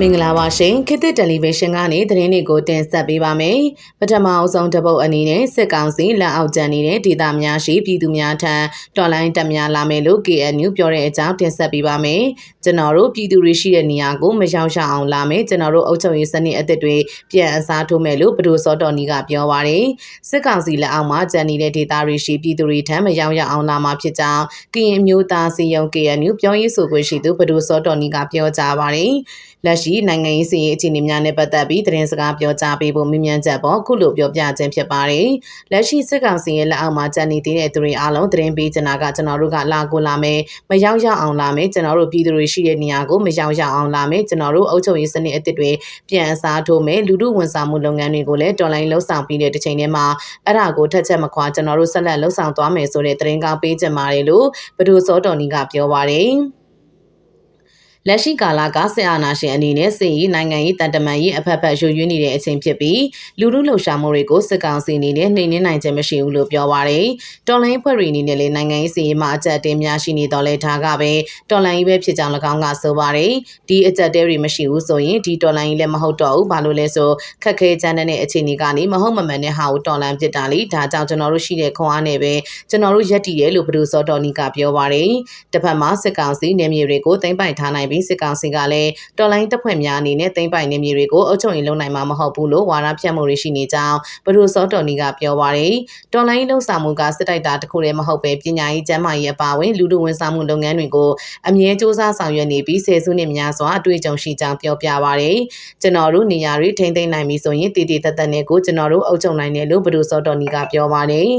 မင်္ဂလာပါရှင်ခေတ်သစ်တယ်လီဗီရှင်းကနေသတင်းတွေကိုတင်ဆက်ပေးပါမယ်ပထမအဆုံးတစ်ပုတ်အနေနဲ့စစ်ကောင်စီလက်အောက်ကျန်နေတဲ့ဒေသများရှိပြည်သူများထံတော်လိုင်းတက်များလာမယ်လို့ KNU ပြောတဲ့အကြောင်းတင်ဆက်ပေးပါမယ် ကျွန်တော်တို့ပြည်သူတွေရှိတဲ့နေရာကိုမရောက်ရှောင်အောင်လာမယ်ကျွန်တော်တို့အုပ်ချုပ်ရေးစနစ်အသစ်တွေပြန်အစားထိုးမယ်လို့ဘဒိုစောတော်နီကပြောပါတယ်စစ်ကောင်စီလက်အောက်မှာကျန်နေတဲ့ဒေသတွေရှိပြည်သူတွေထံမရောက်ရအောင်လာမှာဖြစ်ကြောင်းကရင်မျိုးသားစီယုံ KNU ပြောရေးဆိုခွင့်ရှိသူဘဒိုစောတော်နီကပြောကြားပါတယ်လက်ရှိနိုင်ငံရေးစီရေးအခြေအနေများနဲ့ပတ်သက်ပြီးသတင်းစကားပြောကြားပေးဖို့မြင်မြန်ချက်ပေါ်ခုလိုပြောပြခြင်းဖြစ်ပါတယ်။လက်ရှိစစ်ကောင်စီရဲ့လက်အောက်မှာကြံနေသေးတဲ့သူတွေအားလုံးသတင်းပေးချင်တာကကျွန်တော်တို့ကလာကိုလာမယ်မရောက်ရအောင်လာမယ်ကျွန်တော်တို့ပြည်သူတွေရှိတဲ့နေရာကိုမရောက်ရအောင်လာမယ်ကျွန်တော်တို့အုပ်ချုပ်ရေးစနစ်အသစ်တွေပြန်အစားထိုးမယ်လူမှုဝန်ဆောင်မှုလုပ်ငန်းတွေကိုလည်းတော်လိုင်းလှုပ်ဆောင်ပြီးတဲ့တစ်ချိန်တည်းမှာအဲ့ဒါကိုထက်ချက်မခွာကျွန်တော်တို့ဆက်လက်လှုပ်ဆောင်သွားမယ်ဆိုတဲ့သတင်းကောင်းပေးချင်ပါတယ်လို့ဘဒူစောတော်နီကပြောပါတယ်။ လက်ရှိကာလကစစ်အာဏာရှင်အနေနဲ့စစ်ရေးနိုင်ငံရေးတန်တမန်ရေးအဖက်ဖက်ရွရွနေတဲ့အချိန်ဖြစ်ပြီးလူမှုလှုပ်ရှားမှုတွေကိုစစ်ကောင်စီအနေနဲ့နှိမ်နင်းနိုင်ခြင်းမရှိဘူးလို့ပြောပါရယ်တော်လိုင်းဖွဲ့ရီအနေနဲ့လည်းနိုင်ငံရေးစီရေးမှာအကြက်တဲများရှိနေတော့လဲထားကပဲတော်လိုင်းရေးပဲဖြစ်ကြောင်း၎င်းကဆိုပါရယ်ဒီအကြက်တဲတွေမရှိဘူးဆိုရင်ဒီတော်လိုင်းရေးလည်းမဟုတ်တော့ဘူးဘာလို့လဲဆိုခက်ခဲချမ်းတဲ့အခြေအနေကနေမဟုတ်မမှန်တဲ့ဟာကိုတော်လိုင်းဖြစ်တာလေဒါကြောင့်ကျွန်တော်တို့ရှိတဲ့ခွန်အားနဲ့ပဲကျွန်တော်တို့ရက်တည်တယ်လို့ဘဒူစောတော်နီကပြောပါရယ်တစ်ဖက်မှာစစ်ကောင်စီနေမြေတွေကိုတင်ပိုင်ထားနိုင်ပြီးစစ်ကောင်စီကလည်းတော်လိုင်းတပ်ဖွဲ့များအနေနဲ့သိမ်းပိုင်နေမြေတွေကိုအုပ်ချုပ်ရေးလုပ်နိုင်မှာမဟုတ်ဘူးလို့ဝါဒဖြန့်မှုတွေရှိနေကြောင်းဘဒူစောတော်နီကပြောပါရယ်တော်လိုင်းလှုပ်ဆောင်မှုကစစ်တိုက်တာတစ်ခုတည်းမဟုတ်ပဲပညာရေးကျန်းမာရေးအပါအဝင်လူမှုဝန်ဆောင်မှုလုပ်ငန်းတွေကိုအမြဲစ조사ဆောင်ရွက်နေပြီးဆယ်စုနှစ်များစွာအတွေ့အကြုံရှိကြောင်းပြောပြပါရယ်ကျွန်တော်တို့နေရာတွေထိမ့်သိမ့်နိုင်ပြီဆိုရင်တည်တည်တသက်နဲ့ကိုကျွန်တော်တို့အုပ်ချုပ်နိုင်တယ်လို့ဘဒူစောတော်နီကပြောပါတယ်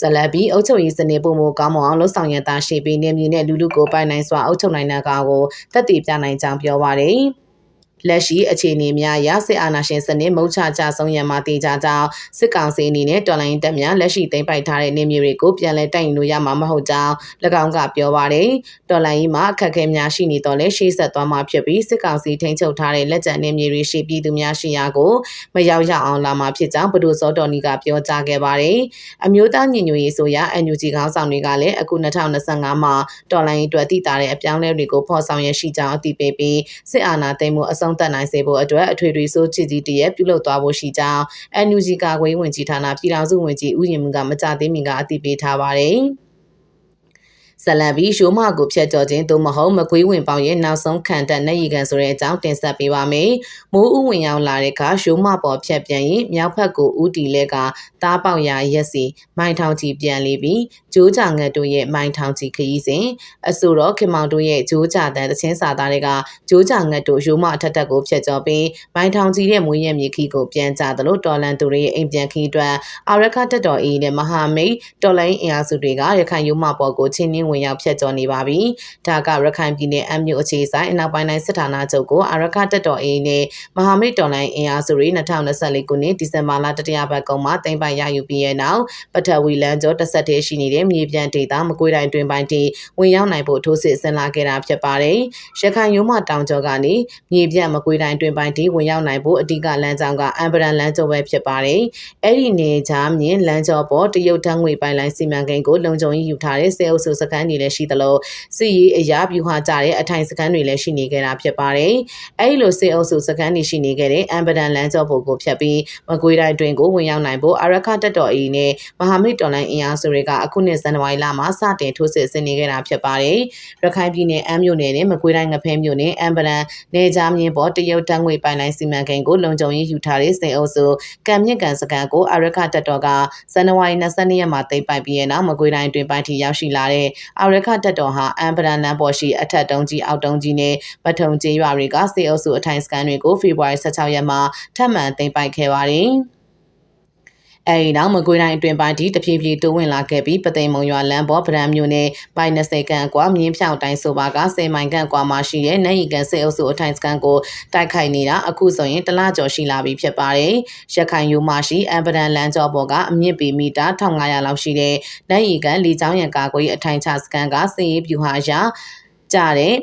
ဇလဘီအုပ်ချုပ်ရေးစနစ်ပုံမကောင်းမွန်အောင်လှုပ်ဆောင်ရတာရှိပြီးနေမြေနဲ့လူလူကိုပိုင်နိုင်စွာအုပ်ချုပ်နိုင်တဲ့ကောင်ကိုတက်တည်ပြနိုင်ကြောင်းပြောပါတယ်။ လက်ရှိအခြေအနေများအရစစ်အာဏာရှင်စနစ်မုံချကြဆုံးရမှာတည်ကြကြောင်းစစ်ကောင်စီအနေနဲ့တော်လိုင်းတပ်များလက်ရှိသိမ်းပိုက်ထားတဲ့နေမြေတွေကိုပြန်လည်တိုက်ယူလို့ရမှာမဟုတ်ကြောင်း၎င်းကပြောပါတယ်တော်လိုင်းကြီးမှာအခက်အခဲများရှိနေတော့လဲရှေ့ဆက်သွားမှာဖြစ်ပြီးစစ်ကောင်စီထိန်းချုပ်ထားတဲ့လက်ကျန်နေမြေတွေရှိပြည်သူများရှိရာကိုမရောက်ရအောင်လာမှာဖြစ်ကြောင်းဘဒိုစောတော်နီကပြောကြားခဲ့ပါတယ်အမျိုးသားညီညွတ်ရေးဆိုရ NUG ခေါင်းဆောင်တွေကလည်းအခု2025မှာတော်လိုင်းအတွက်တည်တာတဲ့အပြောင်းလဲတွေကိုဖော်ဆောင်ရရှိကြောင်းအသိပေးပြီးစစ်အာဏာသိမ်းမှုအဆုံးဆုံးသက်နိုင်စေဖို့အတွက်အထွေထွေဆိုးချစ်ကြီးတရက်ပြုလုပ်သွားဖို့ရှိကြောင်း NUG ကာကွယ်ဝင်ကြီးဌာနပြည်ထောင်စုဝင်ကြီးဦးရင်မူကမကြသေးမီကအသိပေးထားပါတယ်။ ဇလန်ဘီရှိုးမကိုဖျက်ကျော်ခြင်းသို့မဟုတ်မကွေးဝင်ပေါင်ရဲ့နောက်ဆုံးခံတက်နေရီကန်ဆိုတဲ့အကြောင်းတင်ဆက်ပေးပါမယ်။မိုးဥဝင်ရောက်လာတဲ့အခါရှိုးမပေါ်ဖျက်ပြန်ရင်မြောက်ဖက်ကိုဥတီလဲကတားပေါက်ရာရက်စီမိုင်ထောင်ကြီးပြန်လေပြီးဂျိုးကြငတ်တို့ရဲ့မိုင်ထောင်ကြီးခရီးစဉ်အဆိုတော့ခင်မောင်တို့ရဲ့ဂျိုးကြတဲ့တချင်းစာသားတွေကဂျိုးကြငတ်တို့ရိုးမအထက်တက်ကိုဖျက်ကျော်ပြီးမိုင်ထောင်ကြီးရဲ့မွေးရမြေခီကိုပြန်ကြသလိုတော်လန်သူတွေရဲ့အိမ်ပြန်ခီအတွက်အာရခတက်တော်အေးနဲ့မဟာမိတ်တော်လိုင်းအင်အားစုတွေကရခိုင်ရိုးမပေါ်ကိုချင်းင်းဝင်ရောက်ဖျက်ကျော်နေပါပြီ။ဒါကရခိုင်ပြည်နယ်အမျိုးအခြေဆိုင်အနောက်ပိုင်းတိုင်းစစ်ဌာနချုပ်ကိုအာရခတက်တော်အေးနဲ့မဟာမိတ်တော်လိုင်းအင်အားစုတွေ2024ခုနှစ်ဒီဇင်ဘာလတတိယပတ်ကုံမှာတင်ပိုင်ရယူပြီးရဲ့နောက်ပထဝီလန်ကျော်တစ်ဆက်တည်းရှိနေတဲ့မြေပြန်ဒေသမကွေးတိုင်းတွင်ပိုင်းတီဝင်ရောက်နိုင်ဖို့ထိုးစစ်ဆင်လာခဲ့တာဖြစ်ပါတယ်။ရခိုင်ရိုးမတောင်ကျော်ကနေမြေပြန်မကွေးတိုင်းတွင်ပိုင်းတီဝင်ရောက်နိုင်ဖို့အဓိကလမ်းကြောင်းကအမ်ဘရန်လမ်းကျော်ပဲဖြစ်ပါတယ်။အဲ့ဒီနေချာမြင်လမ်းကျော်ပေါ်တရုတ်ထန်းငွေပိုင်လိုင်းစီမံကိန်းကိုလုံခြုံရေးယူထားတဲ့စေအုပ်စုစခန်းတွေလည်းရှိသလိုစစ်ရေးအရာဗျူဟာကြတဲ့အထိုင်စခန်းတွေလည်းရှိနေခဲ့တာဖြစ်ပါတယ်။အဲဒီလိုစစ်အုပ်စုစခန်းတွေရှိနေခဲ့တဲ့အမ်ဘဒန်လမ်းကျော်ဘုတ်ကိုဖျက်ပြီးမကွေးတိုင်းတွင်ကိုဝင်ရောက်နိုင်ဖို့အရခတက်တော်အီနဲ့မဟာမိတ်တော်လိုင်းအင်အားစုတွေကအခုနှစ်ဇန်နဝါရီလမှာစတင်ထိုးစစ်ဆင်နေခဲ့တာဖြစ်ပါတယ်။ရခိုင်ပြည်နယ်အမ်းမြို့နယ်နဲ့မကွေးတိုင်းငဖဲမြို့နယ်အမ်ဘဒန်နေကြားမြင်းပေါ်တရုတ်တန်းငွေပိုင်လိုင်းစီမံကိန်းကိုလုံခြုံရေးယူထားတဲ့စစ်အုပ်စုကံမြင့်ကန်စကန်ကိုအရခတက်တော်ကဇန်နဝါရီ22ရက်မှာသိမ်းပိုက်ပြီးတဲ့နောက်မကွေးတိုင်းတွင်ပိုင်းထိရောက်ရှိလာတဲ့အရခတက်တော်ဟာအမ်ဗရန်လန်ပေါ်ရှိအထက်တုံးကြီးအောက်တုံးကြီးနဲ့ပထုံကျေးရွာတွေကစေအုပ်စုအထိုင်စကန်တွေကိုဖေဖော်ဝါရီ16ရက်မှာထပ်မံသိမ်းပိုက်ခဲ့ပါတယ်။ အဲဒီနောက်မကွေးတိုင်းအတွင်ပိုင်းဒီတဖြည်းဖြည်းတိုးဝင်လာခဲ့ပြီးပသိမ်မုံရွာလမ်းပေါ်ဗရန်မြို့နယ်ပိုင်20ခန့်ကွာမြင်းဖြောင်တိုင်းဆိုပါက10မိုင်ခန့်ကွာမှာရှိတဲ့နိုင်ရီကန်စေအုပ်စုအထိုင်စကန်ကိုတိုက်ခိုက်နေတာအခုဆိုရင်တလကျော်ရှိလာပြီဖြစ်ပါတယ်။ရခိုင်ယူမှရှိအမ်ဗရန်လမ်းကျော်ပေါ်ကအမြင့်ပေမီတာ1500လောက်ရှိတဲ့နိုင်ရီကန်လီချောင်းရံကာကွယ်အထိုင်ချစကန်ကစေရေးပြူဟာရာကြတဲ့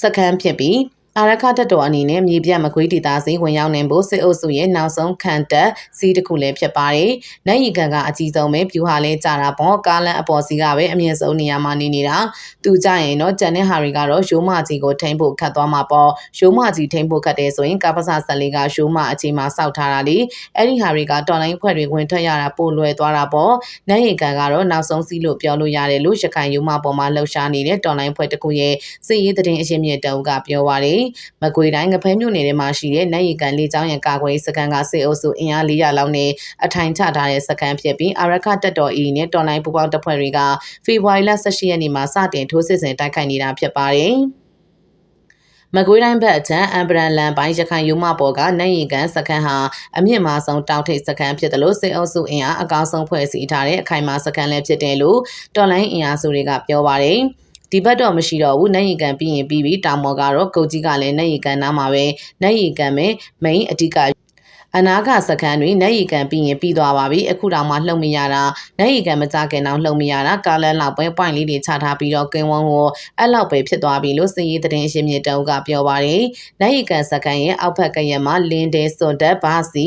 စကန်ဖြစ်ပြီး အာရခတက်တော်အနေနဲ့မြေပြတ်မကွေးဒေသစီဝင်ရောက်နိုင်ဖို့စစ်အုပ်စုရဲ့နောက်ဆုံးခံတက်စီးတစ်ခုလည်းဖြစ်ပါတယ်။နိုင်ရီကန်ကအကြီးဆုံးပဲပြူဟာလဲကြတာပေါ့ကားလန်အပေါ်စီကပဲအမြင့်ဆုံးနေရာမှာနေနေတာ။သူကြရင်တော့ဂျန်နဲ့ဟာရီကတော့ရှိုးမကြီးကိုထိမ့်ဖို့ခတ်သွားမှာပေါ့။ရှိုးမကြီးထိမ့်ဖို့ခတ်တယ်ဆိုရင်ကပ္ပစဆက်လေးကရှိုးမအချိန်မှာစောက်ထားတာလေ။အဲ့ဒီဟာရီကတော်လိုင်းဖွဲ့တွေဝင်ထွက်ရတာပိုလွယ်သွားတာပေါ့။နိုင်ရီကန်ကတော့နောက်ဆုံးစီးလို့ပြောလို့ရတယ်လို့ရခိုင်ယူမပေါ်မှာလှုပ်ရှားနေတဲ့တော်လိုင်းဖွဲ့တစ်ခုရဲ့စစ်ရေးသတင်းအရှင်းမြစ်တုံးကပြောပါတယ်။မကွေတိုင်းငဖဲမြို့နယ်ထဲမှာရှိတဲ့နိုင်ရီကန်လေးချောင်းရံကာကွယ်စကန်ကစစ်အုပ်စုအင်အား400လောက်နဲ့အထိုင်ချထားတဲ့စကန်ဖြစ်ပြီးအာရခတက်တော်အီနဲ့တော်လိုင်းပူပေါင်းတပ်ဖွဲ့တွေကဖေဖော်ဝါရီလ18ရက်နေ့မှာစတင်ထိုးစစ်ဆင်တိုက်ခိုက်နေတာဖြစ်ပါတယ်။မကွေးတိုင်းဘက်အချမ်းအမ်ဘရန်လန်ပိုင်းရခိုင်ယူမပေါ်ကနိုင်ရီကန်စခန်းဟာအမြင့်မားဆုံးတောက်ထိပ်စခန်းဖြစ်တယ်လို့စစ်အုပ်စုအင်အားအကောင်းဆုံးဖွဲ့စည်းထားတဲ့အခိုင်အမာစခန်းလည်းဖြစ်တယ်လို့တော်လိုင်းအင်အားစုတွေကပြောပါတယ်။ ဒီဘက်တော့မရှိတော့ဘူးနိုင်ရီကန်ပြီးရင်ပြီးပြီးတောင်မော်ကတော့ကုတ်ကြီးကလည်းနိုင်ရီကန်နားမှာပဲနိုင်ရီကန်ပဲ main အဓိက အနာကစကန်တွေနိုင်ရီကန်ပြီးရင်ပြီးသွားပါပြီအခုတောင်မှလှုပ်မရတာနိုင်ရီကန်မကြခင်တော့လှုပ်မရတာကားလန်းလောက်ပွဲပွိုင်လေးတွေချထားပြီးတော့ကင်းဝန်းကိုအဲ့လောက်ပဲဖြစ်သွားပြီလို့စည်ရေးသတင်းရှင်းမြစ်တုံးကပြောပါတယ်နိုင်ရီကန်စကန်ရဲ့အောက်ဖက်ကရမှာလင်းတဲစွန်တက်ဘာစီ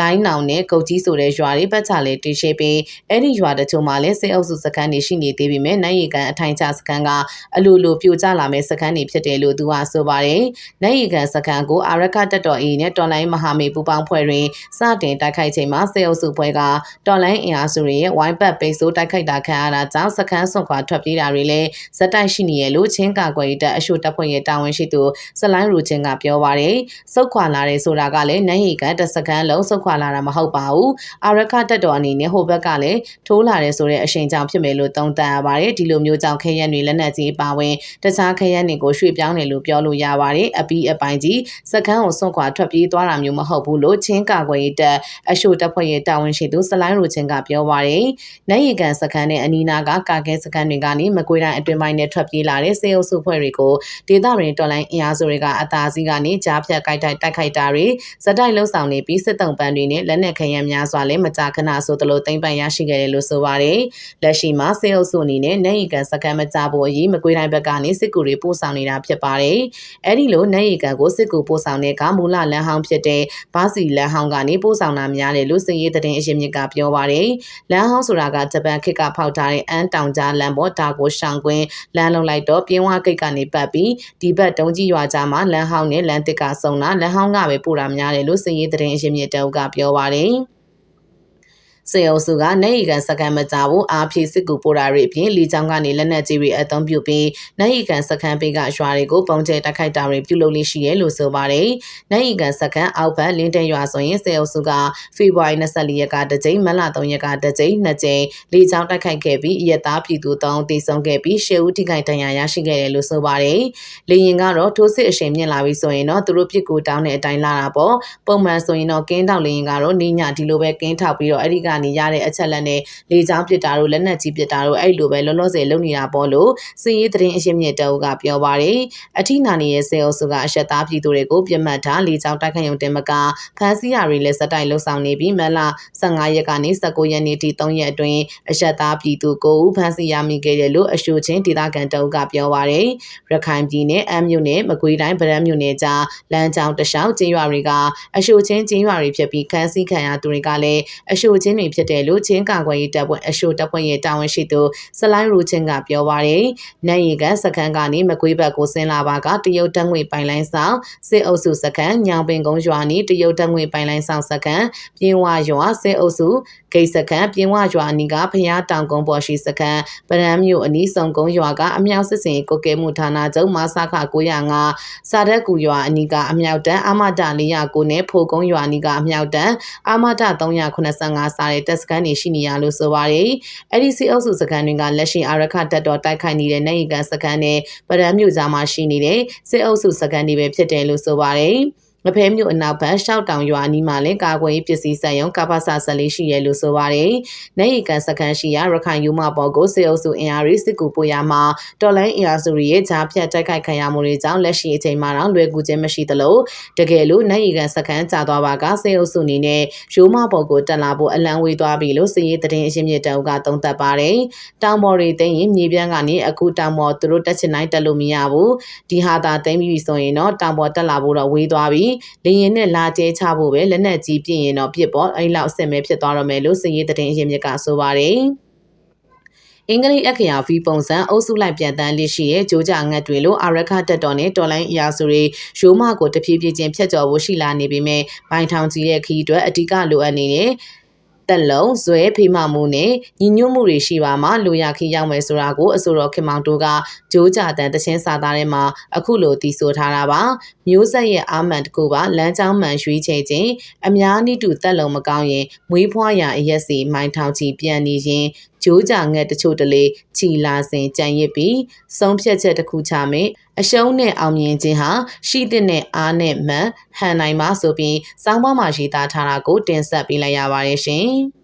လိုင်းနောင်နဲ့ကုတ်ကြီးဆိုတဲ့ရွာတွေပတ်ချလေတည်ရှိပြီးအဲ့ဒီရွာတချို့မှာလည်းစေအုပ်စုစကန်တွေရှိနေသေးပေမဲ့နိုင်ရီကန်အထိုင်ချစကန်ကအလိုလိုပြိုကျလာမဲ့စကန်တွေဖြစ်တယ်လို့သူကဆိုပါတယ်နိုင်ရီကန်စကန်ကိုအာရကတက်တော်အေးနဲ့တော်လိုင်းမဟာမေပူပေါင်းဖွဲ့တွင်စတင်တိုက်ခိုက်ချိန်မှာစေအုပ်စုဖွဲ့ကတော်လိုင်းအင်အားစုတွေရဲ့ဝိုင်းပတ်ပိတ်ဆိုးတိုက်ခိုက်တာခံရတာကြောင့်စခန်းဆွန့်ခွာထွက်ပြေးတာတွေလည်းဇက်တိုက်ရှိနေရလို့ချင်းကာကွယ်ရေးတပ်အရှို့တပ်ဖွဲ့ရဲ့တာဝန်ရှိသူစလိုင်းရူချင်းကပြောပါတယ်စုတ်ခွာလာတယ်ဆိုတာကလည်းနိုင်ရီကန်တစ်စကန်လုံးစုတ်ခွာလာတာမဟုတ်ပါဘူးအာရခတက်တော်အနေနဲ့ဟိုဘက်ကလည်းထိုးလာတယ်ဆိုတဲ့အရှိန်ကြောင့်ဖြစ်မယ်လို့သုံးသပ်ရပါတယ်ဒီလိုမျိုးကြောင့်ခဲရန်တွေလက်နက်ကြီးပါဝင်တခြားခဲရန်တွေကိုရွှေ့ပြောင်းတယ်လို့ပြောလို့ရပါတယ်အပီးအပိုင်းကြီးစခန်းကိုစွန့်ခွာထွက်ပြေးသွားတာမျိုးမဟုတ်ဘူးလို့ချင်းကာကွယ်ရေးတပ်အရှို့တပ်ဖွဲ့ရဲ့တာဝန်ရှိသူစလိုင်းရိုချင်းကပြောပါရယ်။နိုင်ရီကန်စခန်းနဲ့အနီးနားကကာကဲစခန်းတွေကနေမကွေးတိုင်းအတွင်းပိုင်းနဲ့ထွက်ပြေးလာတဲ့စေအုပ်စုဖွဲ့တွေကိုဒေသတွင်တော်လိုင်းအင်အားစုတွေကအသာစီးကနေကြားဖြတ်ကြိုက်တိုက်တိုက်ခိုက်တာတွေဇက်တိုက်လှုပ်ဆောင်နေပြီးစစ်တုံးပန်းတွေနဲ့လက်နက်ခဲယမ်းများစွာလည်းမကြာခဏဆိုသလိုသိမ်းပိုင်ရရှိခဲ့တယ်လို့ဆိုပါရယ်။လက်ရှိမှာစေအုပ်စုအနေနဲ့နိုင်ရီကန်စခန်းမကြဖို့အရေးမကွေးတိုင်းဘက်ကနေစစ်ကူတွေပို့ဆောင်နေတာဖြစ်ပါတယ်။အဲဒီလိုနိုင်ရီကန်ကိုစစ်ကူပို့ဆောင်တဲ့ကမူလလန်ဟောင်းဖြစ်တဲ့ဘာစီလန်ဟောင်းကနေပို့ဆောင်တာများတယ်လို့စင်ရေးသတင်းအရှင်မြစ်ကပြောပါတယ်။လမ်းဟောင်းဆိုတာကဂျပန်ခေတ်ကဖောက်ထားတဲ့အန်တောင်ကြားလမ်းပေါ်ဒါကိုရှောင်ကွင်းလမ်းလုံးလိုက်တော့ပြင်းဝကိတ်ကနေပတ်ပြီးဒီဘက်တုံးကြီးရွာကြားမှာလမ်းဟောင်းနဲ့လမ်းတစ်ကဆုံတာလမ်းဟောင်းကပဲပို့တာများတယ်လို့စင်ရေးသတင်းအရှင်မြစ်တုပ်ကပြောပါတယ်။ စေအုပ်စုကနေရီကန်စကန်မကြဘူးအားဖြည့်စစ်ကူပို့တာတွေအပြင်လီချောင်းကနေလက်နက်ကြီးတွေအသုံးပြုပြီးနိုင်ရီကန်စကန်ပေးကရွာတွေကိုပုံကျဲတိုက်ခိုက်တာတွေပြုလုပ်လေးရှိရဲလို့ဆိုပါတယ်။နိုင်ရီကန်စကန်အောက်ဘက်လင်းတဲရွာဆိုရင်စေအုပ်စုကဖေဖော်ဝါရီ24ရက်ကတစ်ကြိမ်မလ3ရက်ကတစ်ကြိမ်နှစ်ကြိမ်လီချောင်းတိုက်ခိုက်ခဲ့ပြီးအရက်သားပြည်သူတောင်းတေဆုံးခဲ့ပြီးရှေဦးထိခိုက်ဒဏ်ရာရရှိခဲ့တယ်လို့ဆိုပါတယ်။လေရင်ကတော့ထိုးစစ်အရှိန်မြင့်လာပြီဆိုရင်တော့သူတို့ပြစ်ကိုတောင်းတဲ့အတိုင်းလာတာပေါ့။ပုံမှန်ဆိုရင်တော့ကင်းထောက်လေရင်ကတော့နေညဒီလိုပဲကင်းထောက်ပြီးတော့အဲ့ဒီကနေရတဲ့အချက်လက်နဲ့လေကြောင်းပစ်တာတို့လက်နက်ကြီးပစ်တာတို့အဲ့လိုပဲလောလောဆယ်လုပ်နေတာပေါ့လို့စီရေးသတင်းအရှင်းမြစ်တအုပ်ကပြောပါတယ်အထိနာနေရဲ့စေအုပ်စုကအရှက်သားပြည်သူတွေကိုပြစ်မှတ်ထားလေကြောင်းတိုက်ခိုက်ရုံတင်မကဖမ်းဆီးရတွေလည်းစက်တိုက်လှုပ်ဆောင်နေပြီးမလ15ရက်ကနေ19ရက်နေ့ထိ3ရက်အတွင်းအရှက်သားပြည်သူ9ဦးဖမ်းဆီးရမိခဲ့တယ်လို့အရှို့ချင်းဒေသခံတအုပ်ကပြောပါတယ်ရခိုင်ပြည်နယ်အမ်းမြို့နယ်မကွေးတိုင်းဗရမ်းမြို့နယ်ကြားလမ်းကြောင်းတလျှောက်ကျေးရွာတွေကအရှို့ချင်းကျေးရွာတွေဖြစ်ပြီးခန်းစည်းခံရသူတွေကလည်းအရှို့ချင်းတွေဖြစ်တယ်လို့ချင်းကာကွယ်ရေးတပ်ဖွဲ့အရှို့တပ်ဖွဲ့ရဲ့တာဝန်ရှိသူစလိုင်းရူချင်းကပြောပါရယ်။နိုင်ရီကစခန်းကနေမကွေးဘက်ကိုဆင်းလာပါကတရုတ်တပ်ငွေပိုင်လိုင်းဆောင်စစ်အုပ်စုစခန်းညောင်ပင်ကုန်းရွာနီးတရုတ်တပ်ငွေပိုင်လိုင်းဆောင်စခန်းပြင်းဝရွာစစ်အုပ်စုဂိတ်စခန်းပြင်းဝရွာအနီးကဖျားတောင်ကုန်းပေါ်ရှိစခန်းပရမ်းမြို့အနီးစုံကုန်းရွာကအမြောက်စစ်စင်ကိုကဲမှုဌာနချုပ်မဆခ905စာရက်ကူရွာအနီးကအမြောက်တန်းအမတ409နဲ့ဖိုကုန်းရွာအနီးကအမြောက်တန်းအမတ385စာတဲ့တပ်စခန်းတွေရှိနေရလို့ဆိုပါတယ်။အဲ့ဒီစီအုပ်စုစခန်းတွေကလက်ရှိအာရခတက်တော်တိုက်ခိုက်နေတဲ့နိုင်ရီကန်စခန်းနဲ့ပရမ်းမြို့ကြားမှာရှိနေတဲ့စစ်အုပ်စုစခန်းတွေပဲဖြစ်တယ်လို့ဆိုပါတယ်။ ငဖဲမြို့အနောက်ဘက်ရှောက်တောင်ရွာအနီးမှာလည်းကာကွယ်ရေးပစ္စည်းစက်ရုံကပ္ပစဆက်လေးရှိရဲလို့ဆိုပါတယ်။နိုင်ရီကန်စခန်းရှိရာရခိုင်ယူမပေါ်ကိုစေအုပ်စုအင်အားရေးစစ်ကူပို့ရမှာတော်လိုင်းအင်အားစုတွေရဲ့ဂျားဖြတ်တိုက်ခိုက်ခံရမှုတွေကြောင့်လက်ရှိအချိန်မှာတော့လွယ်ကူခြင်းမရှိသလိုတကယ်လို့နိုင်ရီကန်စခန်းကြာသွားပါကစေအုပ်စုအနေနဲ့ယူမပေါ်ကိုတက်လာဖို့အလံဝေးသွားပြီလို့စည်ရေးသတင်းအရှင်းမြစ်တအုပ်ကသုံးသပ်ပါတယ်။တောင်ပေါ်တွေသိရင်မြေပြန့်ကနေအခုတောင်ပေါ်သူတို့တက်ချင်တိုင်းတက်လို့မရဘူး။ဒီဟာသာသိမ်းပြီးဆိုရင်တော့တောင်ပေါ်တက်လာဖို့တော့ဝေးသွားပြီ။လေရင်နဲ့လာကျဲချဖို့ပဲလက်နက်ကြီးပြင်းရင်တော့ပြစ်ပေါ်အဲ့လောက်အဆင်ပဲဖြစ်သွားတော့မယ်လို့စည်ရေးသတင်းအရင်းမြစ်ကဆိုပါတယ်အင်္ဂလိပ်အခရာဗီပုံစံအုပ်စုလိုက်ပြန်တန်းလေးရှိရဲ့ဂျိုးကြငတ်တွေလိုအာရခတက်တော်နဲ့တော်လိုင်းအရာစုတွေရိုးမကိုတဖြည်းဖြည်းချင်းဖျက်ကျော်ဖို့ရှိလာနေပေမဲ့ဘိုင်ထောင်ကြီးတဲ့ခီးအတွက်အဓိကလိုအပ်နေတဲ့ တက်လုံးဇွဲဖေးမမှုနဲ့ညီညွတ်မှုတွေရှိပါမှလူရခီရောက်မယ်ဆိုတာကိုအဆိုတော်ခင်မောင်တို့ကဂျိုးကြတန်တချင်းစာသားထဲမှာအခုလိုတီးဆိုထားတာပါမျိုးဆက်ရဲ့အာမန်တကူပါလမ်းကြောင်းမှန်ရွှေးချယ်ခြင်းအများနည်းတူတက်လုံးမကောင်းရင်မွေးဖွားရာအရက်စီမိုင်းထောင်ချီပြန်နေရင်ဂျိုးကြငက်တချို့တလေချီလာစဉ်ကြံရစ်ပြီးဆုံးဖြတ်ချက်တစ်ခုချမယ်အရှုံးနဲ့အောင်မြင်ခြင်းဟာရှိတဲ့အားနဲ့မှန်ဟန်နိုင်မှာဆိုပြီးစောင်းပွားမှာရေးသားထားတာကိုတင်ဆက်ပေးလိုက်ရပါတယ်ရှင်။